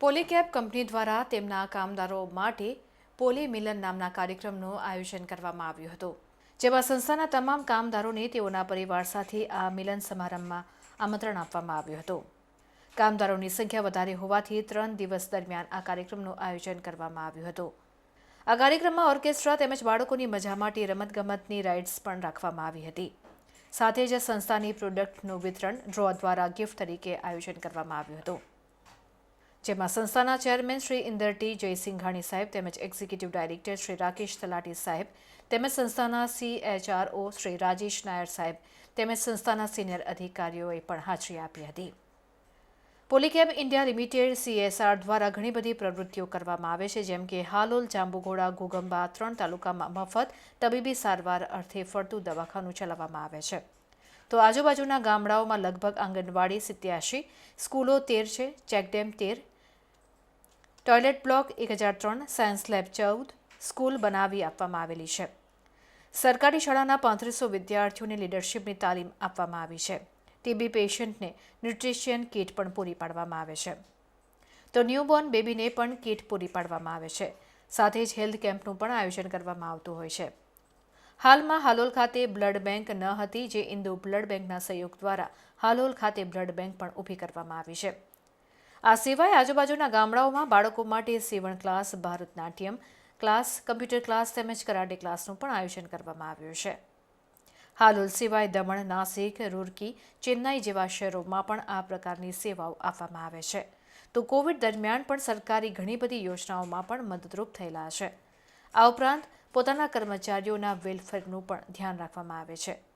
Polycab company દ્વારા તેમના કામદારો માટે પોલી મિલન નામના કાર્યક્રમનું આયોજન કરવામાં આવ્યું હતું, જેમાં સંસ્થાના તમામ કામદારોને તેઓના પરિવાર સાથે આ મિલન સમારંભમાં આમંત્રણ આપવામાં આવ્યું હતું. કામદારોની સંખ્યા વધારે હોવાથી ત્રણ દિવસ દરમિયાન આ કાર્યક્રમનું આયોજન કરવામાં આવ્યું હતું. આ કાર્યક્રમમાં ઓર્કેસ્ટ્રા તેમજ બાળકોની મજા માટે રમતગમતની રાઇડ્સ પણ રાખવામાં આવી હતી. સાથે જ સંસ્થાની પ્રોડક્ટનું વિતરણ ડ્રો દ્વારા ગિફ્ટ તરીકે આયોજન કરવામાં આવ્યું હતું. જેમાં સંસ્થાના ચેરમેન શ્રી ઇન્દરટી જયસિંઘાણી સાહેબ તેમજ એક્ઝિક્યુટિવ ડાયરેક્ટર શ્રી રાકેશ તલાટી સાહેબ તેમજ સંસ્થાના સીએચઆરઓ શ્રી રાજેશ નાયર સાહેબ તેમજ સંસ્થાના સિનિયર અધિકારીઓએ પણ હાજરી આપી હતી. પોલીકેબ ઇન્ડિયા લિમિટેડ સીએસઆર દ્વારા ઘણી બધી પ્રવૃત્તિઓ કરવામાં આવે છે, જેમ કે હાલોલ, જાંબુઘોડા, ઘોગંબા ત્રણ તાલુકામાં મફત, તબીબી સારવાર અર્થે ફરતું દવાખાનું ચલાવવામાં આવે છે. તો આજુબાજુના ગામડાઓમાં લગભગ આંગણવાડી સિત્યાસી સ્કૂલો તેર છે, ચેકડેમ તેર, ટોયલેટ બ્લોક એક હજાર ત્રણ, સાયન્સ લેબ ચૌદ, સ્કૂલ બનાવી આપવામાં આવેલી છે. સરકારી શાળાના પાંત્રીસો વિદ્યાર્થીઓને લીડરશિપની તાલીમ આપવામાં આવી છે. ટીબી પેશન્ટને ન્યુટ્રિશિયન કીટ પણ પૂરી પાડવામાં આવે છે. તો ન્યૂબોર્ન બેબીને પણ કીટ પૂરી પાડવામાં આવે છે. સાથે જ હેલ્થ કેમ્પનું પણ આયોજન કરવામાં આવતું હોય છે. હાલમાં હાલોલ ખાતે બ્લડ બેંક ન હતી, જે ઇન્દુ બ્લડ બેંકના સહયોગ દ્વારા હાલોલ ખાતે બ્લડ બેંક પણ ઊભી કરવામાં આવી છે. આ સિવાય આજુબાજુના ગામડાઓમાં બાળકો માટે સીવણ class Bharatanatyam class, computer class તેમજ કરાટે ક્લાસનું પણ આયોજન કરવામાં આવ્યું છે. હાલોલ સિવાય દમણ, નાસિક, રૂરકી, ચેન્નાઈ જેવા શહેરોમાં પણ આ પ્રકારની સેવાઓ આપવામાં આવે છે. તો કોવિડ દરમિયાન પણ સરકારી ઘણી બધી યોજનાઓમાં પણ મદદરૂપ થયેલા છે. આ ઉપરાંત પોતાના કર્મચારીઓના વેલફેરનું પણ ધ્યાન રાખવામાં આવે છે.